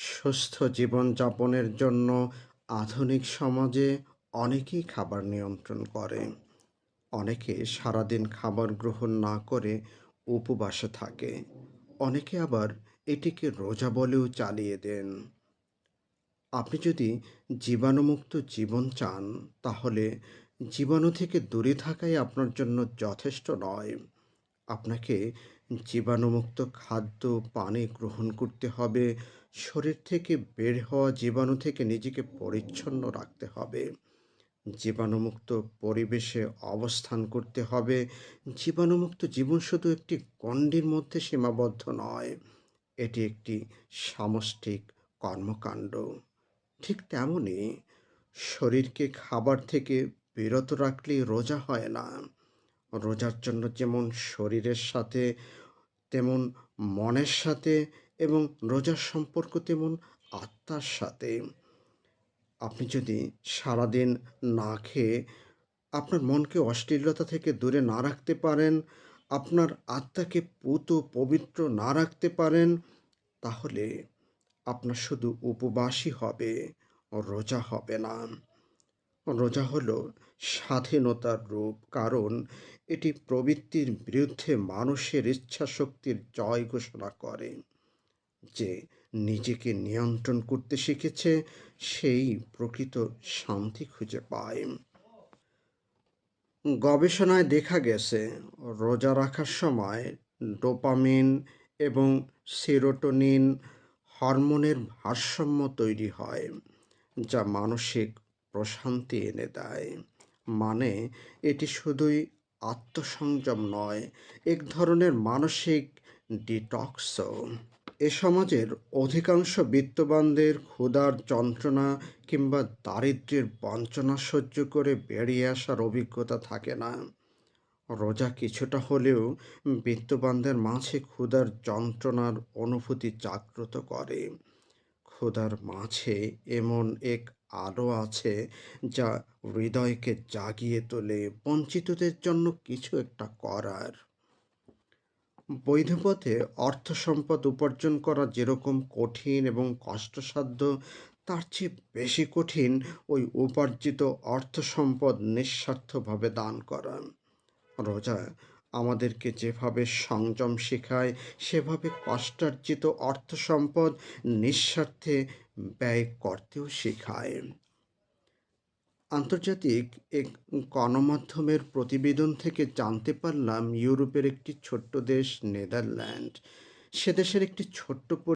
সুস্থ জীবনযাপনের জন্য আধুনিক সমাজে অনেকেই খাবার নিয়ন্ত্রণ করে। অনেকে সারাদিন খাবার গ্রহণ না করে উপবাসে থাকে। অনেকে আবার এটিকে রোজা বলেও চালিয়ে দেন। আপনি যদি জীবাণুমুক্ত জীবন চান, তাহলে জীবাণু থেকে দূরে থাকাই আপনার জন্য যথেষ্ট নয়। আপনাকে জীবাণুমুক্ত খাদ্য পানি গ্রহণ করতে হবে। শরীর থেকে বের হওয়া জীবাণু থেকে নিজেকে পরিচ্ছন্ন রাখতে হবে। জীবাণুমুক্ত পরিবেশে অবস্থান করতে হবে। জীবাণুমুক্ত জীবন শুধু একটি গণ্ডির মধ্যে সীমাবদ্ধ নয়, এটি একটি সামষ্টিক কর্মকাণ্ড। ঠিক তেমনই শরীরকে খাবার থেকে বিরত রাখলেই রোজা হয় না। রোজার জন্য যেমন শরীরের সাথে তেমন মনের সাথে এবং রোজার সম্পর্ক তেমন আত্মার সাথে। আপনি যদি সারাদিন না খেয়ে আপনার মনকে অশ্লীলতা থেকে দূরে না রাখতে পারেন, আপনার আত্মাকে পুত পবিত্র না রাখতে পারেন, তাহলে আপনার শুধু উপবাসই হবে, রোজা হবে না। রোজা হলো স্বাধীনতার রূপ, কারণ এটি প্রবৃত্তির বিরুদ্ধে মানুষের ইচ্ছা শক্তির জয় ঘোষণা করে। যে নিজেকে নিয়ন্ত্রণ করতে শিখেছে, সেই প্রকৃত শান্তি খুঁজে পায়। গবেষণায় দেখা গেছে, রোজা রাখার সময় ডোপামিন এবং সেরোটোনিন হরমোনের ভারসাম্য তৈরি হয়, যা মানসিক প্রশান্তি এনে দেয়। মানে এটি শুধুই আত্মসংযম নয়, এক ধরনের মানসিক ডিটক্সও। এ সমাজের অধিকাংশ বিত্তবানদের ক্ষুধার যন্ত্রণা কিংবা দারিদ্র্যের বঞ্চনা সহ্য করে বেরিয়ে আসার অভিজ্ঞতা থাকে না। রোজা কিছুটা হলেও বিত্তবানদের মাঝে ক্ষুধার যন্ত্রণার অনুভূতি জাগ্রত করে। ক্ষুধার মাঝে এমন এক আলো আছে যা হৃদয়কে জাগিয়ে তোলে। বঞ্চিতদের জন্য কিছু একটা করার। বৈধ পথে অর্থ সম্পদ উপার্জন করা যেরকম কঠিন এবং কষ্টসাধ্য, তার চেয়ে বেশি কঠিন ওই উপার্জিত অর্থ সম্পদ নিঃস্বার্থভাবে দান করা। রোজা আমাদেরকে যেভাবে সংযম শেখায়, সেভাবে কষ্টার্জিত অর্থ সম্পদ নিঃস্বার্থে ব্যয় করতেও শেখায়। আন্তর্জাতিক এক গণমাধ্যমের প্রতিবেদন থেকে জানতে পারলাম, ইউরোপের একটি ছোট্ট দেশ নেদারল্যান্ড। সে দেশের একটি ছোট্ট